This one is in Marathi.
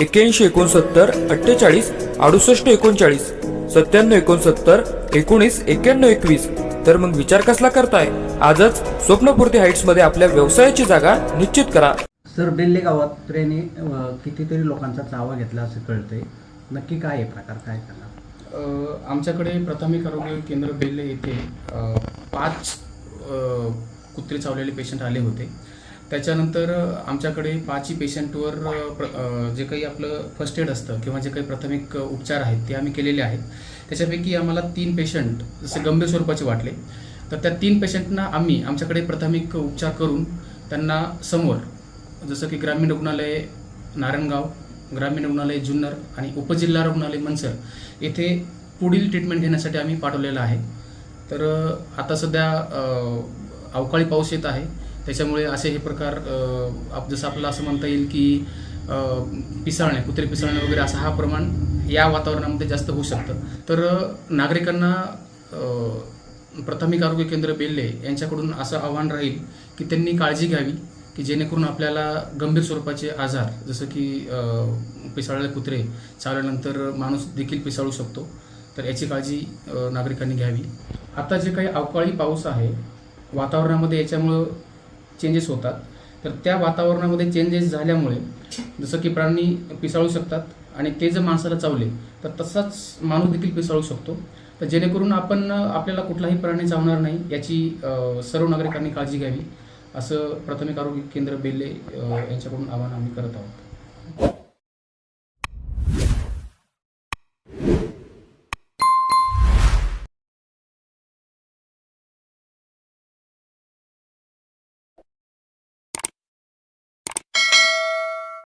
एक्क्याऐंशी एकोणसत्तर अठ्ठेचाळीस अडुसष्ट एकोणचाळीस सत्त्याण्णव एकोणसत्तर एकोणीस एक्क्याण्णव एकवीस. तर मग विचार कसला करताय? आजच स्वप्नपूर्ती हाईट्समध्ये आपल्या व्यवसायाची जागा निश्चित करा. सर बेल्ले गावात ट्रेने कितीतरी लोकांचा चावा घेतला असं कळतंय. नक्की काय आहे? प्रकार काय अ, आमच्याकडे प्राथमिक आरोग्य केंद्र बेल्ले येथे पाच कुत्रे चावलेले पेशंट आले होते. त्याच्यानंतर आमच्याकडे पाचही पेशंटवर प्र- जे काही आपलं फर्स्ट एड असतं किंवा जे काही प्राथमिक उपचार आहेत ते आम्ही केलेले आहेत. त्याच्यापैकी आम्हाला तीन पेशंट जसे गंभीर स्वरूपाचे वाटले. तर त्या तीन पेशंटना आम्ही आमच्याकडे प्राथमिक उपचार करून त्यांना समोर जसं की ग्रामीण रुग्णालय नारायणगाव ग्रामीण रुग्णालय जुन्नर आणि उपजिल्हा रुग्णालय मनसर येथे पुढील ट्रीटमेंट घेण्यासाठी आम्ही पाठवलेलं आहे. तर आता सध्या अवकाळी पाऊस येत आहे. त्याच्यामुळे असे हे प्रकार आप- जसं आपल्याला असं म्हणता येईल की पिसाळणे कुत्रे पिसाळणे वगैरे असं हा प्रमाण या वातावरणामध्ये जास्त होऊ शकतं. तर नागरिकांना प्राथमिक आरोग्य केंद्र बेल्ले यांच्याकडून असं आव्हान राहील की त्यांनी काळजी घ्यावी की जेणेकरून आपल्याला गंभीर स्वरूपाचे आजार जसं की पिसाळले पिसाळलेले कुत्रे चावल्यानंतर माणूस देखील पिसाळू शकतो. तर याची काळजी नागरिकांनी घ्यावी. आता जे काही अवकाळी पाऊस आहे वातावरणामध्ये याच्यामुळं चेंजेस होतात. तर त्या वातावरणामध्ये चेंजेस झाल्यामुळे जसं की प्राणी पिसाळू शकतात आणि ते जर माणसाला चावले तर तसाच माणूस देखील पिसाळू शकतो. तर जेणेकरून आपण आपल्याला कुठलाही प्राणी चावणार नाही याची सर्व नागरिकांनी काळजी घ्यावी. असं प्राथमिक आरोग्य केंद्र बेल्ले यांच्याकडून आवाहन आम्ही करत आहोत.